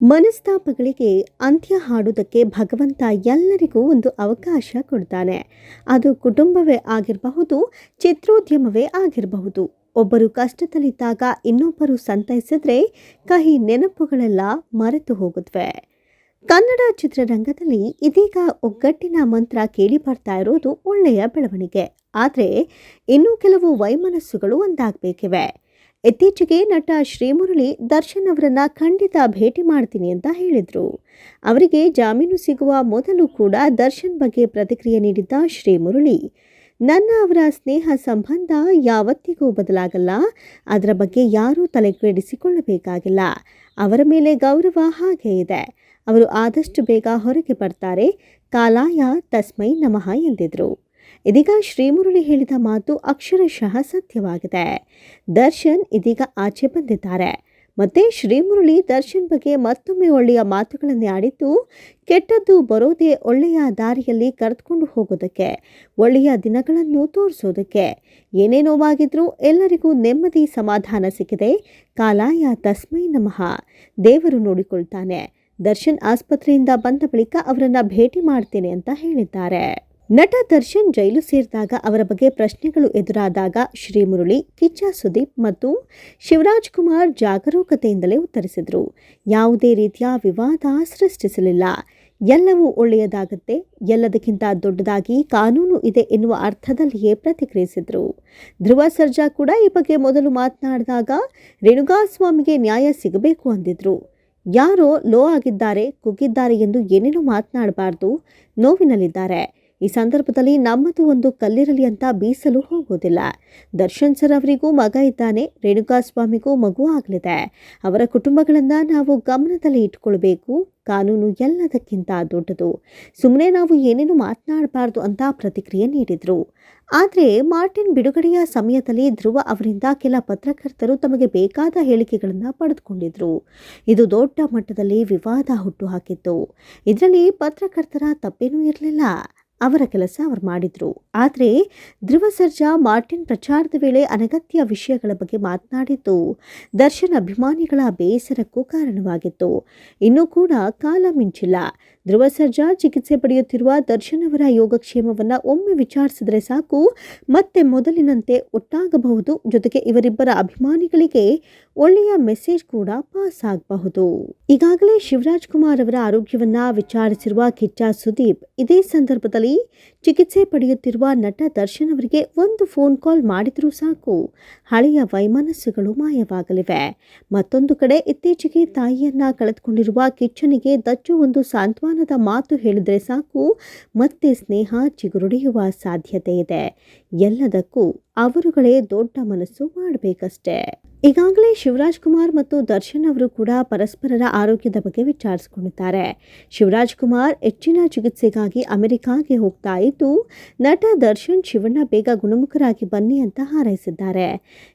ಮನಸ್ತಾಪಗಳಿಗೆ ಅಂತ್ಯ ಹಾಡುವುದಕ್ಕೆ ಭಗವಂತ ಎಲ್ಲರಿಗೂ ಒಂದು ಅವಕಾಶ ಕೊಡ್ತಾನೆ. ಅದು ಕುಟುಂಬವೇ ಆಗಿರಬಹುದು, ಚಿತ್ರೋದ್ಯಮವೇ ಆಗಿರಬಹುದು. ಒಬ್ಬರು ಕಷ್ಟದಲ್ಲಿದ್ದಾಗ ಇನ್ನೊಬ್ಬರು ಸಂತೈಸಿದ್ರೆ ಕಹಿ ನೆನಪುಗಳೆಲ್ಲ ಮರೆತು ಹೋಗುತ್ತವೆ ಕನ್ನಡ ಚಿತ್ರರಂಗದಲ್ಲಿ ಇದೀಗ ಒಗ್ಗಟ್ಟಿನ ಮಂತ್ರ ಕೇಳಿ ಬರ್ತಾ ಇರೋದು ಒಳ್ಳೆಯ ಬೆಳವಣಿಗೆ. ಆದರೆ ಇನ್ನೂ ಕೆಲವು ವೈಮನಸ್ಸುಗಳು ಒಂದಾಗಬೇಕಿವೆ. ಇತ್ತೀಚೆಗೆ ನಟ ಶ್ರೀಮುರಳಿ ದರ್ಶನ್ ಅವರನ್ನ ಖಂಡಿತ ಭೇಟಿ ಮಾಡ್ತೀನಿ ಅಂತ ಹೇಳಿದರು. ಅವರಿಗೆ ಜಾಮೀನು ಸಿಗುವ ಮೊದಲು ಕೂಡ ದರ್ಶನ್ ಬಗ್ಗೆ ಪ್ರತಿಕ್ರಿಯೆ ನೀಡಿದ್ದ ಶ್ರೀಮುರಳಿ, ನನ್ನ ಅವರ ಸ್ನೇಹ ಸಂಬಂಧ ಯಾವತ್ತಿಗೂ ಬದಲಾಗಲ್ಲ. ಅದರ ಬಗ್ಗೆ ಯಾರೂ ತಲೆಕೆಡಿಸಿಕೊಳ್ಳಬೇಕಾಗಿಲ್ಲ ಅವರ ಮೇಲೆ ಗೌರವ ಹಾಗೇ ಇದೆ. ಅವರು ಆದಷ್ಟು ಬೇಗ ಹೊರಗೆ ಬರ್ತಾರೆ. ಕಾಲಾಯ ತಸ್ಮೈ ನಮಃ ಎಂದಿದ್ರು. ಇದೀಗ ಶ್ರೀಮುರಳಿ ಹೇಳಿದ ಮಾತು ಅಕ್ಷರಶಃ ಸತ್ಯವಾಗಿದೆ. ದರ್ಶನ್ ಇದೀಗ ಆಚೆ ಬಂದಿದ್ದಾರೆ. ಮತ್ತೆ ಶ್ರೀಮುರಳಿ ದರ್ಶನ್ ಬಗ್ಗೆ ಮತ್ತೊಮ್ಮೆ ಒಳ್ಳೆಯ ಮಾತುಗಳನ್ನೇ ಆಡಿದ್ದು, ಕೆಟ್ಟದ್ದು ಬರೋದೇ ಒಳ್ಳೆಯ ದಾರಿಯಲ್ಲಿ ಕರೆದುಕೊಂಡು ಹೋಗೋದಕ್ಕೆ, ಒಳ್ಳೆಯ ದಿನಗಳನ್ನು ತೋರಿಸೋದಕ್ಕೆ. ಏನೇ ನೋವಾಗಿದ್ರೂ ಎಲ್ಲರಿಗೂ ನೆಮ್ಮದಿ ಸಮಾಧಾನ ಸಿಕ್ಕಿದೆ. ಕಾಲಾಯ ತಸ್ಮೈ ನಮಃ. ದೇವರು ನೋಡಿಕೊಳ್ತಾನೆ. ದರ್ಶನ್ ಆಸ್ಪತ್ರೆಯಿಂದ ಬಂದ ಬಳಿಕ ಅವರನ್ನು ಭೇಟಿ ಮಾಡ್ತೇನೆ ಅಂತ ಹೇಳಿದ್ದಾರೆ. ನಟ ದರ್ಶನ್ ಜೈಲು ಸೇರಿದಾಗ ಅವರ ಬಗ್ಗೆ ಪ್ರಶ್ನೆಗಳು ಎದುರಾದಾಗ ಶ್ರೀಮುರಳಿ, ಕಿಚ್ಚ ಸುದೀಪ್ ಮತ್ತು ಶಿವರಾಜ್ ಕುಮಾರ್ ಜಾಗರೂಕತೆಯಿಂದಲೇ ಉತ್ತರಿಸಿದರು. ಯಾವುದೇ ರೀತಿಯ ವಿವಾದ ಸೃಷ್ಟಿಸಲಿಲ್ಲ. ಎಲ್ಲವೂ ಒಳ್ಳೆಯದಾಗುತ್ತೆ, ಎಲ್ಲದಕ್ಕಿಂತ ದೊಡ್ಡದಾಗಿ ಕಾನೂನು ಇದೆ ಎನ್ನುವ ಅರ್ಥದಲ್ಲಿಯೇ ಪ್ರತಿಕ್ರಿಯಿಸಿದರು. ಧ್ರುವ ಸರ್ಜಾ ಕೂಡ ಈ ಬಗ್ಗೆ ಮೊದಲು ಮಾತನಾಡಿದಾಗ ರೇಣುಗಾಸ್ವಾಮಿಗೆ ನ್ಯಾಯ ಸಿಗಬೇಕು ಅಂದಿದ್ರು. ಯಾರೋ ಲೋ ಆಗಿದ್ದಾರೆ, ಕುಗ್ಗಿದ್ದಾರೆ ಎಂದು ಏನೇನೋ ಮಾತನಾಡಬಾರ್ದು ನೋವಿನಲ್ಲಿದ್ದಾರೆ. ಈ ಸಂದರ್ಭದಲ್ಲಿ ನಮ್ಮದು ಒಂದು ಕಲ್ಲಿರಲಿ ಅಂತ ಬೀಸಲು ಹೋಗೋದಿಲ್ಲ ದರ್ಶನ್ ಸರ್ ಅವರಿಗೂ ಮಗ ಇದ್ದಾನೆ, ರೇಣುಕಾಸ್ವಾಮಿಗೂ ಮಗು ಆಗಲಿದೆ. ಅವರ ಕುಟುಂಬಗಳನ್ನು ನಾವು ಗಮನದಲ್ಲಿ ಇಟ್ಕೊಳ್ಬೇಕು. ಕಾನೂನು ಎಲ್ಲದಕ್ಕಿಂತ ದೊಡ್ಡದು. ಸುಮ್ಮನೆ ನಾವು ಏನೇನು ಮಾತನಾಡಬಾರ್ದು ಅಂತ ಪ್ರತಿಕ್ರಿಯೆ ನೀಡಿದರು. ಆದರೆ ಮಾರ್ಟಿನ್ ಬಿಡುಗಡೆಯ ಸಮಯದಲ್ಲಿ ಧ್ರುವ ಅವರಿಂದ ಕೆಲ ಪತ್ರಕರ್ತರು ತಮಗೆ ಬೇಕಾದ ಹೇಳಿಕೆಗಳನ್ನು ಪಡೆದುಕೊಂಡಿದ್ರು. ಇದು ದೊಡ್ಡ ಮಟ್ಟದಲ್ಲಿ ವಿವಾದ ಹುಟ್ಟುಹಾಕಿತ್ತು ಇದರಲ್ಲಿ ಪತ್ರಕರ್ತರ ತಪ್ಪೇನೂ ಇರಲಿಲ್ಲ. ಅವರ ಕೆಲಸ ಅವರು ಮಾಡಿದ್ರು. ಆದರೆ ಧ್ರುವ ಸರ್ಜಾ ಮಾರ್ಟಿನ್ ಪ್ರಚಾರದ ವೇಳೆ ಅನಗತ್ಯ ವಿಷಯಗಳ ಬಗ್ಗೆ ಮಾತನಾಡಿದ್ದು, ದರ್ಶನ್ ಅಭಿಮಾನಿಗಳ ಬೇಸರಕ್ಕೂ ಕಾರಣವಾಗಿತ್ತು. ಇನ್ನೂ ಕೂಡ ಕಾಲ ಮಿಂಚಿಲ್ಲ. ಧ್ರುವ ಸರ್ಜಾ ಚಿಕಿತ್ಸೆ ಪಡೆಯುತ್ತಿರುವ ದರ್ಶನ್ ಅವರ ಯೋಗಕ್ಷೇಮವನ್ನು ಒಮ್ಮೆ ವಿಚಾರಿಸಿದರೆ ಸಾಕು, ಮತ್ತೆ ಮೊದಲಿನಂತೆ ಒಟ್ಟಾಗಬಹುದು. ಜೊತೆಗೆ ಇವರಿಬ್ಬರ ಅಭಿಮಾನಿಗಳಿಗೆ ಒಳ್ಳೆಯ ಮೆಸೇಜ್ ಕೂಡ ಪಾಸ್ ಆಗಬಹುದು. ಈಗಾಗಲೇ ಶಿವರಾಜ್ ಕುಮಾರ್ ಅವರ ಆರೋಗ್ಯವನ್ನ ವಿಚಾರಿಸಿರುವ ಕಿಚ್ಚ ಸುದೀಪ್, ಇದೇ ಸಂದರ್ಭದಲ್ಲಿ ಚಿಕಿತ್ಸೆ ಪಡೆಯುತ್ತಿರುವ ನಟ ದರ್ಶನ್ ಅವರಿಗೆ ಒಂದು ಫೋನ್ ಕಾಲ್ ಮಾಡಿದರೂ ಸಾಕು. ಹಳೆಯ ವೈಮನಸ್ಸುಗಳು ಮಾಯವಾಗಲಿವೆ. ಮತ್ತೊಂದು ಕಡೆ ಇತ್ತೀಚೆಗೆ ತಾಯಿಯನ್ನ ಕಳೆದುಕೊಂಡಿರುವ ಕಿಚ್ಚನಿಗೆ ದಚ್ಚು ಒಂದು ಸಾಂತ್ವನದ ಮಾತು ಹೇಳಿದರೆ ಸಾಕು. ಮತ್ತೆ ಸ್ನೇಹ ಚಿಗುರುಡಿಯುವ ಸಾಧ್ಯತೆ ಇದೆ. ಎಲ್ಲದಕ್ಕೂ ಅವರುಗಳೇ ದೊಡ್ಡ ಮನಸ್ಸು ಮಾಡಬೇಕಷ್ಟೇ. ಈಗಾಗಲೇ ಶಿವರಾಜ್ ಕುಮಾರ್ ಮತ್ತು ದರ್ಶನ್ ಅವರು ಕೂಡ ಪರಸ್ಪರರ ಆರೋಗ್ಯದ ಬಗ್ಗೆ ವಿಚಾರಿಸಿಕೊಂಡಿದ್ದಾರೆ. ಶಿವರಾಜ್ ಕುಮಾರ್ ಹೆಚ್ಚಿನ ಚಿಕಿತ್ಸೆಗಾಗಿ ಅಮೆರಿಕಾಗೆ ಹೋಗ್ತಾ ಇದ್ದು, ನಟ ದರ್ಶನ್ ಶಿವಣ್ಣ ಬೇಗ ಗುಣಮುಖರಾಗಿ ಬನ್ನಿ ಅಂತ ಹಾರೈಸಿದ್ದಾರೆ.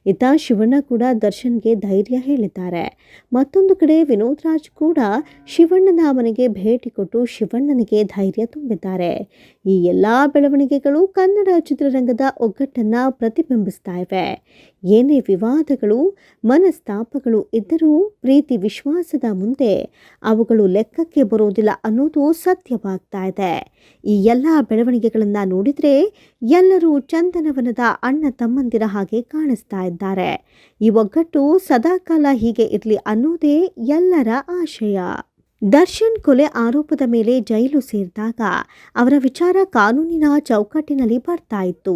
ಇತ್ತ ಶಿವಣ್ಣ ಕೂಡ ದರ್ಶನ್ಗೆ ಧೈರ್ಯ ಹೇಳಿದ್ದಾರೆ. ಮತ್ತೊಂದು ಕಡೆ ವಿನೋದ್ ರಾಜ್ ಕೂಡ ಶಿವಣ್ಣನ ಮನೆಗೆ ಭೇಟಿ ಕೊಟ್ಟು ಶಿವಣ್ಣನಿಗೆ ಧೈರ್ಯ ತುಂಬಿದ್ದಾರೆ. ಈ ಎಲ್ಲ ಬೆಳವಣಿಗೆಗಳು ಕನ್ನಡ ಚಿತ್ರರಂಗದ ಒಗ್ಗಟ್ಟನ್ನ ಪ್ರತಿಬಿಂಬಿಸ್ತಾ ಇವೆ. ಏನೇ ವಿವಾದಗಳು, ಮನಸ್ತಾಪಗಳು ಇದ್ದರೂ ಪ್ರೀತಿ ವಿಶ್ವಾಸದ ಮುಂದೆ ಅವುಗಳು ಲೆಕ್ಕಕ್ಕೆ ಬರೋದಿಲ್ಲ ಅನ್ನೋದು ಸತ್ಯವಾಗ್ತಾ ಇದೆ. ಈ ಎಲ್ಲ ಬೆಳವಣಿಗೆಗಳನ್ನು ನೋಡಿದರೆ ಎಲ್ಲರೂ ಚಂದನವನದ ಅಣ್ಣ ತಮ್ಮಂದಿರ ಹಾಗೆ ಕಾಣಿಸ್ತಾ ಇದ್ದಾರೆ. ಈ ಒಗ್ಗಟ್ಟು ಸದಾಕಾಲ ಹೀಗೆ ಇರಲಿ ಅನ್ನೋದೇ ಎಲ್ಲರ ಆಶಯ. ದರ್ಶನ್ ಕೊಲೆ ಆರೋಪದ ಮೇಲೆ ಜೈಲು ಸೇರಿದಾಗ ಅವರ ವಿಚಾರ ಕಾನೂನಿನ ಚೌಕಟ್ಟಿನಲ್ಲಿ ಬರ್ತಾ ಇತ್ತು.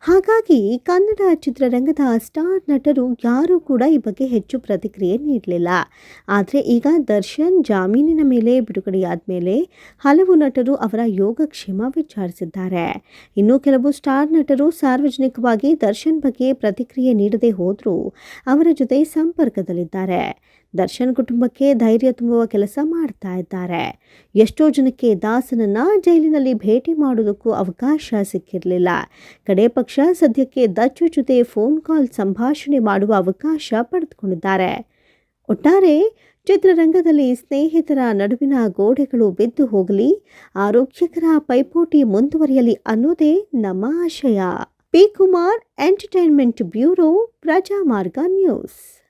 ಹಾಗಾಗಿ ಕನ್ನಡ ಚಿತ್ರರಂಗದ ಸ್ಟಾರ್ ನಟರು ಯಾರೂ ಕೂಡ ಈ ಬಗ್ಗೆ ಹೆಚ್ಚು ಪ್ರತಿಕ್ರಿಯೆ ನೀಡಲಿಲ್ಲ. ಆದರೆ ಈಗ ದರ್ಶನ್ ಜಾಮೀನಿನ ಮೇಲೆ ಬಿಡುಗಡೆಯಾದ ಮೇಲೆ ಹಲವು ನಟರು ಅವರ ಯೋಗಕ್ಷೇಮ ವಿಚಾರಿಸಿದ್ದಾರೆ. ಇನ್ನು ಕೆಲವು ಸ್ಟಾರ್ ನಟರು ಸಾರ್ವಜನಿಕವಾಗಿ ದರ್ಶನ್ ಬಗ್ಗೆ ಪ್ರತಿಕ್ರಿಯೆ ನೀಡದೆ ಹೋದರೂ ಅವರ ಜೊತೆ ಸಂಪರ್ಕದಲ್ಲಿದ್ದಾರೆ. ದರ್ಶನ್ ಕುಟುಂಬಕ್ಕೆ ಧೈರ್ಯ ತುಂಬುವ ಕೆಲಸ ಮಾಡ್ತಾ ಇದ್ದಾರೆ. ಎಷ್ಟೋ ಜನಕ್ಕೆ ದಾಸನನ್ನ ಜೈಲಿನಲ್ಲಿ ಭೇಟಿ ಮಾಡೋದಕ್ಕೂ ಅವಕಾಶ ಸಿಕ್ಕಿರಲಿಲ್ಲ. ಕಡೆ ಪಕ್ಷ ಸದ್ಯಕ್ಕೆ ದಚ್ಚು ಜೊತೆ ಫೋನ್ ಕಾಲ್ ಸಂಭಾಷಣೆ ಮಾಡುವ ಅವಕಾಶ ಪಡೆದುಕೊಂಡಿದ್ದಾರೆ. ಒಟ್ಟಾರೆ ಚಿತ್ರರಂಗದಲ್ಲಿ ಸ್ನೇಹಿತರ ನಡುವಿನ ಗೋಡೆಗಳು ಬಿದ್ದು ಹೋಗಲಿ, ಆರೋಗ್ಯಕರ ಪೈಪೋಟಿ ಮುಂದುವರಿಯಲಿ ಅನ್ನೋದೇ ನಮ್ಮ ಆಶಯ. P Kumar entertainment bureau, Prajamarga news.